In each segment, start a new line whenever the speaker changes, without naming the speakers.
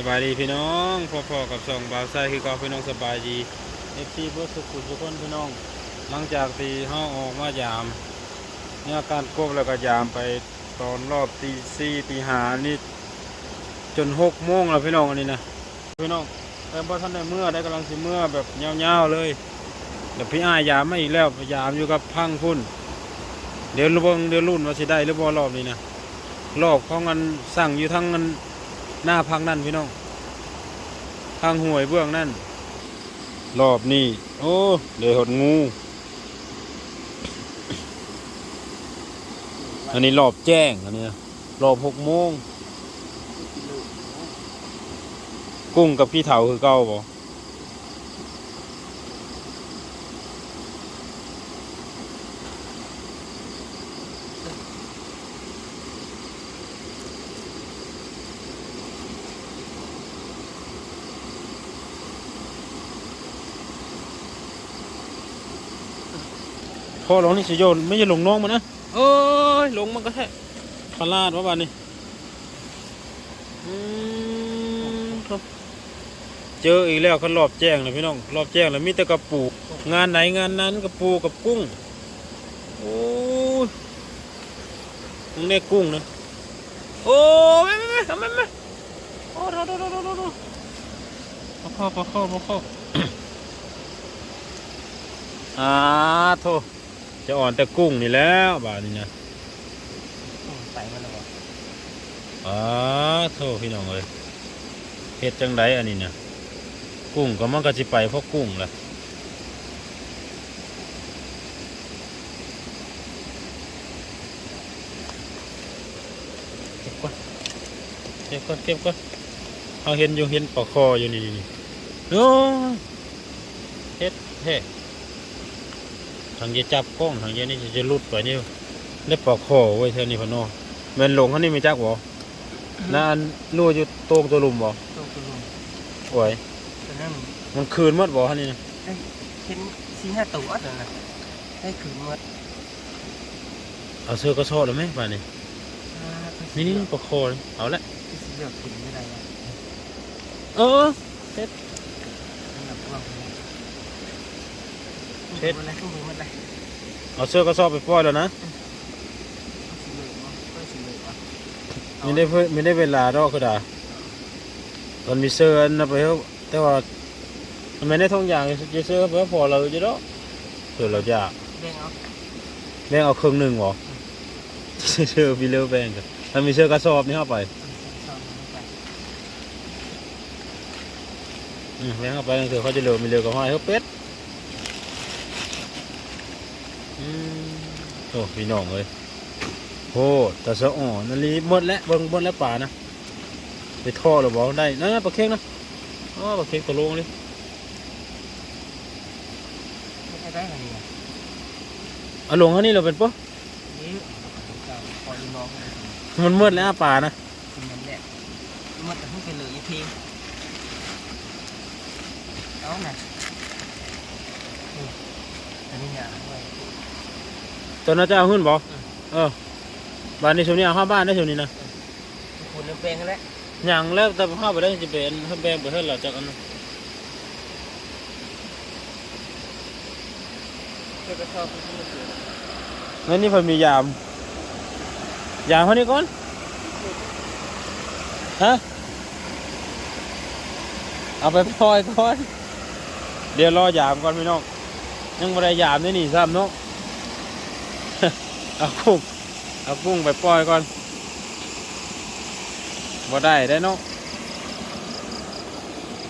สบายดีพี่น้องพ่อๆกับสองบาวไส้คือก็พี่น้องสบายดีเอฟซีเพื่อสุขุทุกคนพี่น้อง หลังจากที่ห้าออกมายามเนี่ยการกบแล้วก็ยามไปตอนรอบตีสี่ตีหานี่จนหกโมงแล้วพี่น้องอันนี้นะพี่น้องแต่พอท่านได้เมื่อได้กำลังสิเมื่อแบบยาวๆเลยเดี๋ยวพี่อายยามไม่อีกแล้วยามอยู่กับพังพุ่น เดี๋ยวระวังเดี๋ยวรุ่นว่าสิได้หรือบ่รอบนี้นะรอบของกันสั่งอยู่ทั้งกัน หน้าพังนั่นพี่น้อง ทางห่วยเบื้องนั่น รอบนี้โอ้เดี๋ยหดงู อันนี้รอบแจ้งอันนี้รอบหกโมง กุ้งกับพี่เถาคือเก้าบ่ พอลงนี่สิโยนไม่ใช่ลงน้องมันนะเอ้ยลงมันก็แค่ปลาดว่าบ้านนี้อืมครับเจออีกแล้วเขารอบแจ้งเลยพี่น้องรอบแจ้งแล้วมีแต่กระปูงานไหนงานนั้นกระปูกับกุ้งโอ้ยมึงเนี่ยกุ้งนะโอ้ไม่ไม่ไม่ไม่ไม่โอ้โดโดโดโดโดโดมาเข้ามาเข้ามาเข้าอ่าโท จะอ่อนแต่กุ้งนี่แล้วบาทนี้นะ
ใส่มันแล้วบ่
อ่าโทพี่น้องเลยเฮ็ดจังไดอันนี้เนี่ยกุ้งก็มันก็สิไปเพราะกุ้งแหละเก็บก่อนเก็บก่อนเก็บก่อนเอาเห็นอยู่เห็นปลาคออยู่นี่นี่นี่โอ้เฮ็ดเฮ้ ทางจะจับกล้องทางจะนี่จะลุดไปนี่ได้ปลาคอไว้เท่านี้พะเนอแม่นหลงเขานี่ไม่จักบ่นั่นนู่นอยู่โต้งตัวลุมบ่
ตัวคุณลุง
โอ้ย
ตัวนั้น
มันคืนหมดบ่ฮะนี่นะ
เห็นสี่ห้าตัวนั่นน่ะได้ขืนหมด
เอาเสื้อกระสอบแล้วไหมป่านนี้
อ่าตัว
นี่นี่ประคอเลยเอาละ
ที่สีเหลืองขืนไม่ได้อะ
เออ
อันดับว่างเลย
เช็ด
อะไรขึ้นมือมันเลย
เอาเสื้อกระสอบไปปล่อยแล้วนะ
สีเหลืองวะก็สีเหลืองวะ
ไม่ได้เพิ่นไม่ได้เวลาดอกคือดาตอนมีเสื้ออันนั้นไปเฮาแต่ว่ามันไม่ได้ท่องอย่างจะเสื้อไปพอเราจะดอกเผื่อเราจะ
แบ่งเอา
แบ่งเอาครึ่งหนึ่งบ่เสื้อพี่เลือแบ่งกันถ้ามีเสื้อกระสอบนี่เข้าไป
สองมันไป
อืมแบ่งเข้าไปนั่นคือเขาจะเหลือมีเหลือกับห้อยเขาเป็ดอืม โอ้พี่น้องเลยโอ้แต่สะอ่อนนั่นลีหมดแล้วเบิ่งหมดแล้วป่านะไปท่อหรือบอกได้นั่นนะปลาเค็งนะอ๋อปลาเค็งตัวลงเลย
อะไรเอา
ลงเขานี่เราเป็นปะ
มั
นหมดแล้วป่านะ
มันแหละมันแต่เพิ่งไปเหลืออีกทีเอาหน่ะนี่อันนี้เนี่ย
ตอนนั้นจะเอาขึ้นบอก
อืม
เออบ้านนี้ช่วงนี้เอาเข้าบ้านได้ช่วงนี้นะ
คุณเริ่มแปลงกันแล้ว
อย่างแล้วแต่เข้าไปได้จะเป็นถ้าแบงไปเท่าไหร่จากอันนั้น
เดี๋ยวก็ชอบคุณที่มาเสือ
งั้นนี่เพิ่นมียาม ยามเขานี่ก่อน ฮะ เอาไปปล่อยก่อน เดี๋ยวรอยามก่อนพี่น้อง ยังไม่ได้ยามนี่นี่ซ้ำเนาะ เอากุ้งเอากุ้งไปปล่อยก่อนบ่ได้ได้เนาะ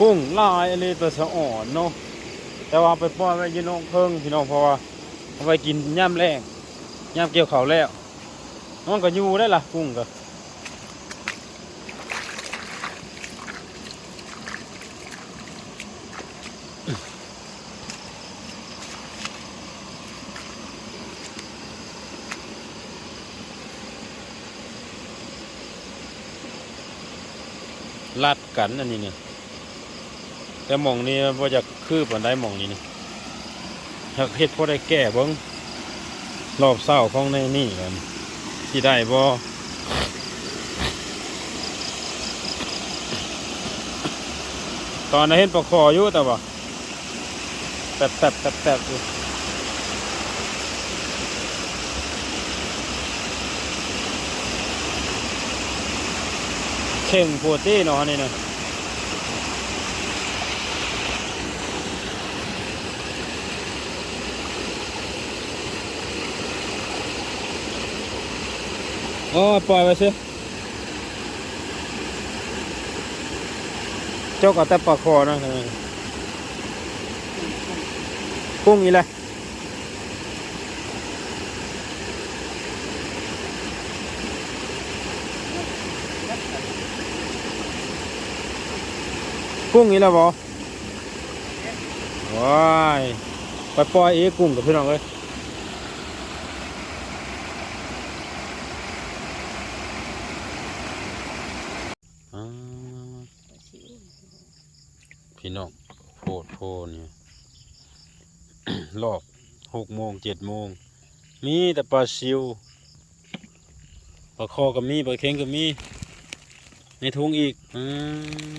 กุ้งลายอะไรตัวสะอ่อนเนาะแต่ว่าไปปล่อยไว้ยืนองเพิ่งพี่น้องเพราะว่าเอาไปกินย่ำแรงย่ำเกี่ยวเขาแล้วมันก็อยู่ได้ล่ะกุ้งก็ ลัดกันอันนี้เนี่ยแต่หมองนี้ว่าจะคืบอันได้หมองนี้นี่อยากเฮ็ดพอได้แก้บิ้งรอบเศร้าของในนี่กันที่ได้บ่ตอนนั้นเห็นปลาคออยู่แต่ว่าแตบแตบแตบแตบอยู่ เข่งโพตี้เนาะนี่นะโอ้ปล่อยไปสิเจ้าก็แต่ปลาคอนะกุ้งอีเล กุ้งอีแล้วบอว้ายไปปล่อยเอีกกุ้งกับพี่น้องเลยอ่าพี่น้องโพดโพเนี่ยรอบหกโมงเจ็ดโมง มีแต่ปลาซิวปลาคอก็มีปลาเค็งก็มี ในทุงอีก อื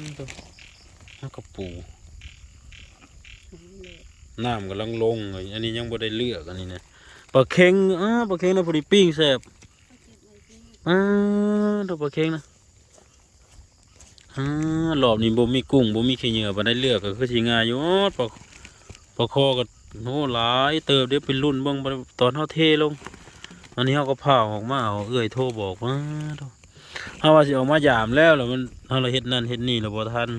ม แล้วก็ปูน้ำกำลังลงเลยอันนี้ยังบ่ได้เลือกอันนี้นะปลาเค็งอ้าปลาเค็งนะพอดีปิ้งแซ่บอ้าตัวปลาเค็งนะอ่ารอบนี้บ่มีกุ้งบ่มีขี้เหยื่อบ่ได้เลือกก็คือสิง่ายอยู่อ๊อดปลาปลาคอก็โหหลายเติบเดี๋ยวไปรุ่นเบิ่งบ่ได้ตอนเฮาเทลงอันนี้เฮาก็พาออกมาเอาเอื้อยโทรบอกว่าโธ่เฮาว่าสิออกมายามแล้วแล้วมันเฮาเลยเฮ็ดนั่นเฮ็ดนี่แล้วบ่ทัน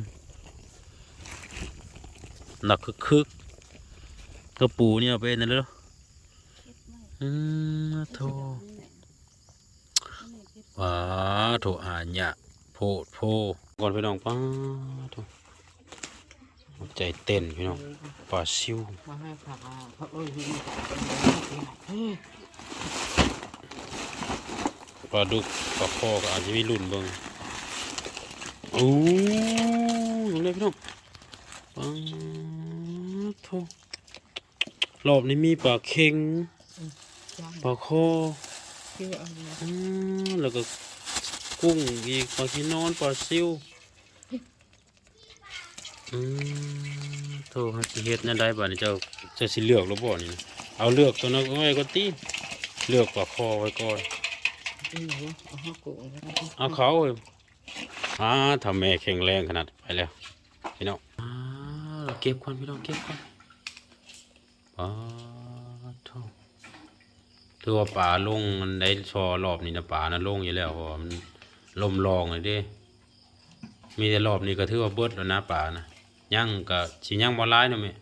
หนักคึกๆกระปูเนี่ยเอาไปนั่นเลยเนาะอืมโธ่ว้าโถอาญะโพดโพก่อนพี่น้องป้าโถใจเต้นพี่น้องปลาซิวปลาดุกปลาคอก็อาจจะมีรุ่นบิ่งโอ้ลงเลยพี่น้องป้า โถ่รอบนี้มีปลาเค็ง
จ้าง
ปลาคอ
ชื่ออะไรนะ
อืมแล้วก็กุ้งอีกปลาขี้นอนปลาซิวอืมโธ่ฮักสิเฮ็ดแนั่นได้บ่นี่เจ้าเจะสิเลือกหรือบ่นี่นะเอาเลือกตัวนั้นไว้ก็ตีเลือกปลาคอไว้ก่อน
นี่เหรอเอาห้ากุ้งแล้วก็
เอาเขาเว้ยอ่าทำแม่แข็งแรงขนาดไปแล้วพี่น้องอ่าเราเก็บก่อนพี่น้องเก็บก่อน ปลาโธ่ถือว่าป่าลงมันได้ชอรอบนี้นะป่านะลงอยู่แล้วเพราะว่ามันลมรองเลยเด้ มีแต่รอบนี้ก็ถือว่าเบิดแล้วนะป่านะยังก็สิยังบ่ร้ายเนาะแม่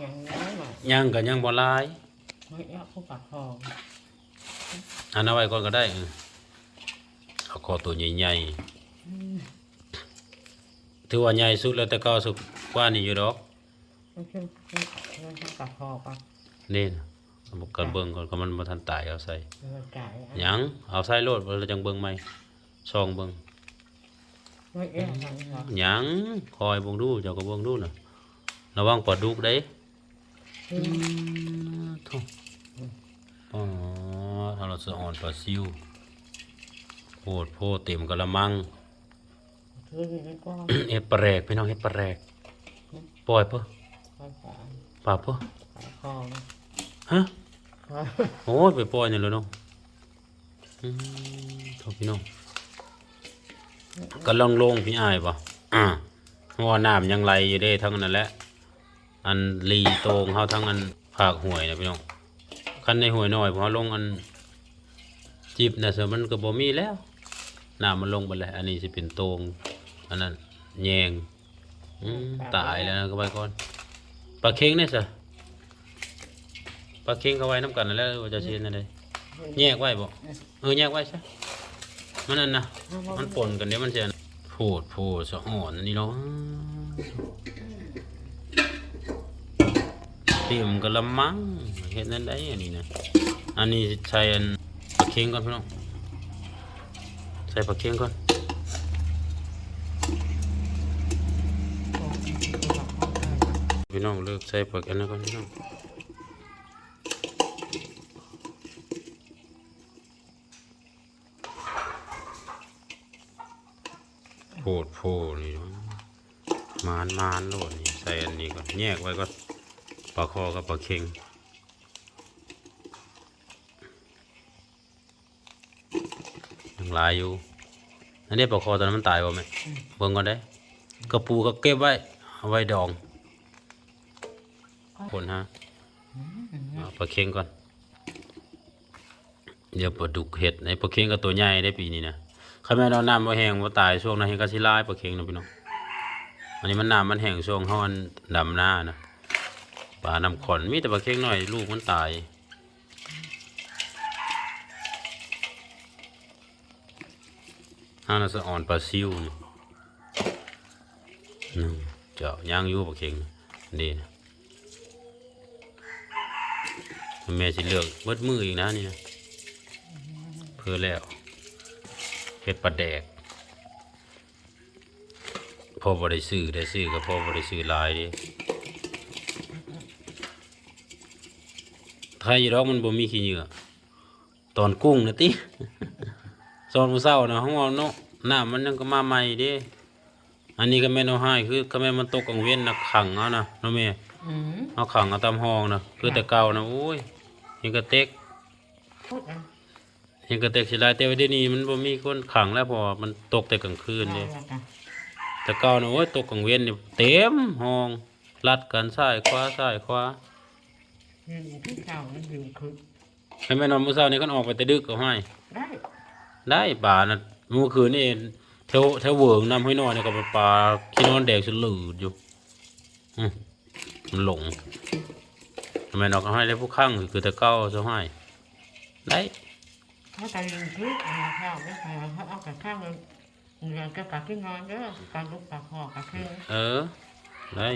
อย่างนี้หน่อย
ยังก็ยังบ่ร้าย
ไม่เอาเข้าปากคอ
อันเอาไว้ก่อนก็ได้เออเอาคอตัวใหญ่ๆถือว่าใหญ่สุดแล้วแต่ก็สุดกว่านี้อยู่ดอก
ม่ใช่ไม่ไม่เข้าปากคอก่อน
นี่นะเอามากันเบิ่งก่อนก็มันบ่ทันตายเอาใส่
มันไก่
หยังเอาใส่โลดแล้วจังเบิ่งใหม่ซองเบิ่ง
ไม่เอ๊ะทางนี้เหรอ
หยังคอยเบิ่งดูเจ้าก็เบิ่งดูน่ะระวังปลาดุกเด้
อืม
โถ่อ๋อถ้าเราจะอ่อนปลาซิวโพดโพดเต็มกะละมัง
คือนี่ก็
เฮ็ดปลาแรกพี่น้องเฮ็ดปลาแรกปล่อยเพิ่น
ปากคอ
ปลาเพิ่น
ปากคอ
ฮะ
คอ
โอ้ยไปปล่อยนี่เลยเนาะอืมโทษพี่น้องก็ลองลงพี่อ้ายป่ะอ่าเพราะว่าน้ำยังไหลอยู่เด้ทั้งนั้นแหละ อันลีโตงเฮาทั้งอันภาคห้วยนะพี่น้องคันในห้วยน้อยพอลงอันจิบน่ะเสือมันก็บ่มีแล้วน้ำมันลงไปแล้วอันนี้สิเป็นโตงอันนั้นแยงอืมตายแล้วนะก็ไปก่อน ปลาเค็งเนี่ยซะปลาเค็งเขาไว้น้ำกันนั่นแหล้วว่าจะเชียนนั่นเลยแยกไว้บ่เออแยกไว้ซะมันนั่นนะมันปนกันเดี๋ยวมันจะโพดโพดสะอ่อนนี่เนาะเตรียมกระมังเห็นนั่นได้อันนี้นะอันนี้ใส่อันปลาเค็งก่อนพี่น้องใส่ปลาเค็งก่อน พี่น้องเลิกใส่ปากอันนั้นก่อนพี่น้องโพดโพดนี่เนาะมานมานโลดนี่ใส่อันนี้ก่อนแยกไว้ก่อนปลาคอกับปลาเค็งยังหลายอยู่อันนี้ปลาคอตอนนั้นมันตายบ่แม่เบิ่งก่อนได้กระปูก็เก็บไว้เอาไว้ดอง คนฮะเอาปลาเค็งก่อน เดี๋ยวปลาดุกเห็ดในปลาเค็งก็ตัวใหญ่ได้ปีนี้นะข้าแม่นเอาน้ำมาแห้งมาตายช่วงนั้นเห็นก็สิลายปลาเค็งนะพี่น้อง อันนี้มันน้ำมันแห้งช่วงห้อนดำหน้านะปลาน้ำขอนมีแต่ปลาเค็งหน่อยลูกมันตายห้าน่าสะอ่อนปลาซิวนี่นึงเจ้าย่างอยู่ปลาเค็งนี่นะ แม่สิเลือกเบิดมืออีกนะนี่นะเพื่อแล้วเฮ็ดปลาแดกพอบ่ได้ซื้อได้ซื้อก็พอบ่ได้ซื้อหลายเดิไทยดอกมันบ่มีขี้เหงื่อตอนกุ้งนะติตอนมื้อเช้านะห้องเอาเนาะน้ำมันยังก็มาใหม่เด้อันนี้ก็แม่นเอาให้คือก็แม่นมันตกกลางเว้นนะขังเอานะเนาะแม่
อืม
เอาขังเอาตามห้องนะคือแต่เก่านะโอ้ย ยังกระเต็ก
พูดนะ
ยังกระเต็กสิหลายแต่ว่าเดี๋ยวนี้มันบ่มีคนขังแล้วเพอมันตกแต่กลางคืน
ได้
เด้
แล้วกัน
แต่เก่านะโอ้ยตกกลางเว้นนี่เต็มห้องลัดกันซ้ายขวาซ้ายขวา
อืมที่เก่านั่นอยู่คือ
ให้แม่นอนมื้อเช้านี่ก็ออกไปแต่ดึกก็ให้
ได้
ได้ป่าน่ะเมื่อคืนนี่แถวแถวเวิงนำให้นอนนี่ก็เป็นปลาขี้นอนแดงสุดหลืดอยู่อืมมันหลง ทำไมนอนก็ให้ได้ผู้ข้างคือต่เก่าซะให้ได้
ถ้าตายยิงคือเอาข้าวไม่ใส่เขาเอากระข้างเลยเงินก็กะที่นอนเด้อการลุกปากหอกกะคือ
เออได้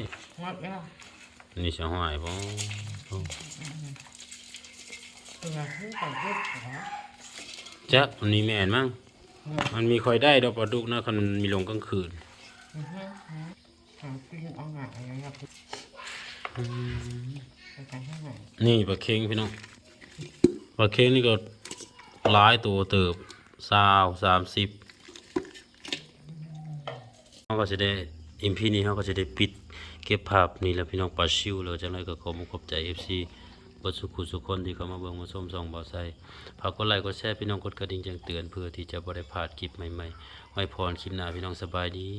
งดแล้ว
นี่จะหายบ่
ตัวที่ใส่เล็กเหรอ
จักมันมีแม่นมั้งมันมีคอยได้ดอกปลาดุกนะคันมันมีลงกลางคืน
อือฮึหากินเอาหน่อยอะครับ
นี่ปลาเค็งพี่น้องปลาเค็งนี่ก็หลายตัวเติบสาวสามสิบเขาก็จะได้อิมพีนี้เขาก็จะได้ปิดเก็บภาพนี่แหละพี่น้องปลาชิวเลยจังไรก็ขอมุขขอบใจเอฟซีบทสุขุสุขคนที่เข้ามาเบิ่งมาชมส่องบ่อไซฝากกดไลค์กดแชร์พี่น้องกดกระดิ่งแจ้งเตือนเพื่อที่จะบ่ได้พลาดคลิปใหม่ๆไว้พรคลิปหน้าพี่น้องสบายดี